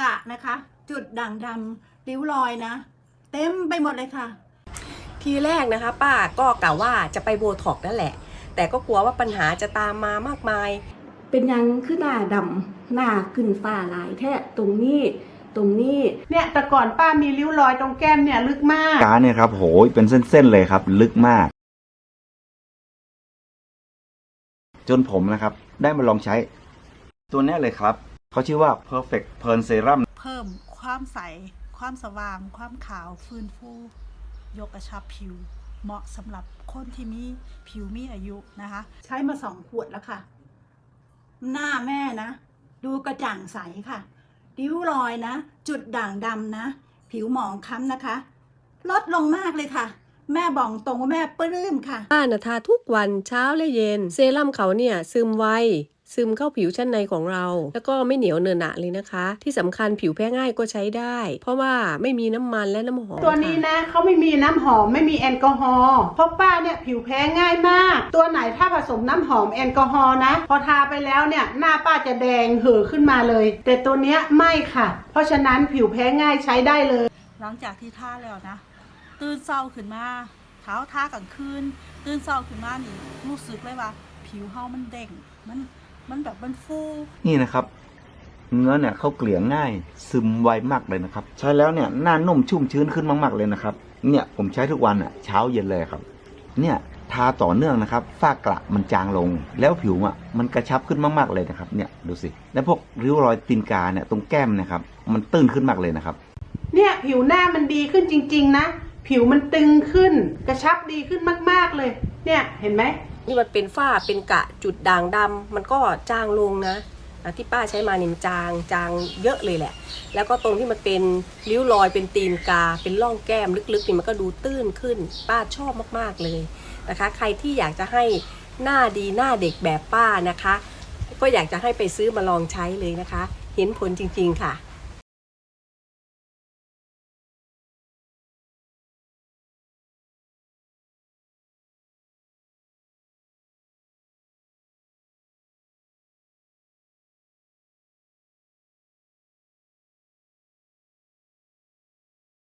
กะนะคะ จุดด่างดำริ้วรอยนะ เต็มไปหมดเลยค่ะ ทีแรกนะคะ ป้าก็กะว่าจะไปโบท็อกซ์นั่นแหละ แต่ก็กลัวว่าปัญหาจะตามมามากมาย เป็นหยังคือหน้าดำหน้าขึ้นฟ้าหลายแท้ตรงนี้ตรงนี้เนี่ยแต่ก่อนป้ามีริ้วรอยตรงแก้มเนี่ยลึกมาก การเนี่ยครับโหยเป็นเส้นๆเลยครับ ลึกมาก จนผมนะครับ ได้มาลองใช้ตัวเนี้ยเลยครับ เขาชื่อว่า perfect pearl serum เพิ่มความใส ความสว่าง ความขาวฟื้นฟู ยกกระชับผิว เหมาะสำหรับคนที่มีผิวมีอายุนะคะ ใช้มาสองขวดแล้วค่ะ หน้าแม่นะ ดูกระจ่างใสค่ะ ริ้วรอยนะ จุดด่างดำนะ ผิวหมองคล้ำนะคะ ลดลงมากเลยค่ะ แม่บอกตรงว่าแม่ปลื้มค่ะ ป้านะทาทุกวันเช้าและเย็น เซรั่มเขาเนี่ยซึมไว ซึมเข้าผิวชั้นในของเรา แล้วก็ไม่เหนียวเนอะหนะเลยนะคะ ที่สำคัญผิวแพ้ง่ายก็ใช้ได้ เพราะว่าไม่มีน้ำมันและน้ำหอม ตัวนี้ค่นะเขาไม่มีน้ำหอมไม่มีแอลกอฮอล์เพราะป้าเนี่ยผิวแพ้ง่ายมาก ตัวไหนถ้าผสมน้ำหอมแอลกอฮอล์นะ พอทาไปแล้วเนี่ยหน้าป้าจะแดงเห่อขึ้นมาเลย แต่ตัวเนี้ยไม่ค่ะ เพราะฉะนั้นผิวแพ้ง่ายใช้ได้เลย หลังจากที่ทาแล้วนะ ตื่นเศร้าขึ้นมาเท้าทากลางคืนตื่นเศร้าขึ้นมานี่รู้สึกเลยว่า ผิวเฮามันเด้งมัน มันแบบมันฟู นี่นะครับ เนื้อเนี่ยเขาเกลี่ยง่าย ซึมไวมากเลยนะครับ ใช้แล้วเนี่ยหน้านุ่มชุ่มชื้นขึ้นมากๆเลยนะครับ เนี่ยผมใช้ทุกวันอะเช้าเย็นเลยครับ เนี่ยทาต่อเนื่องนะครับฝ้ากระมันจางลง แล้วผิวอะมันกระชับขึ้นมากๆเลยนะครับ เนี่ยดูสิ แล้วพวกริ้วรอยตีนกาเนี่ยตรงแก้มเนะครับ มันตื้นขึ้นมากเลยนะครับ เนี่ยผิวหน้ามันดีขึ้นจริง ๆ นะ ผิวมันตึงขึ้น กระชับดีขึ้นมาก ๆเลย เนี่ยเห็นไหม นี่มันเป็นฝ้าเป็นกะจุดด่างดำมันก็จางลงนะที่ป้าใช้มาเนี่มันจางจางเยอะเลยแหละ แล้วก็ตรงที่มันเป็นริ้วรอยเป็นตีนกา เป็นร่องแก้มลึกๆนี่มันก็ดูตื้นขึ้น ป้าชอบมากๆเลยนะคะ ใครที่อยากจะให้หน้าดีหน้าเด็กแบบป้านะคะ ก็อยากจะให้ไปซื้อมาลองใช้เลยนะคะ เห็นผลจริงๆค่ะ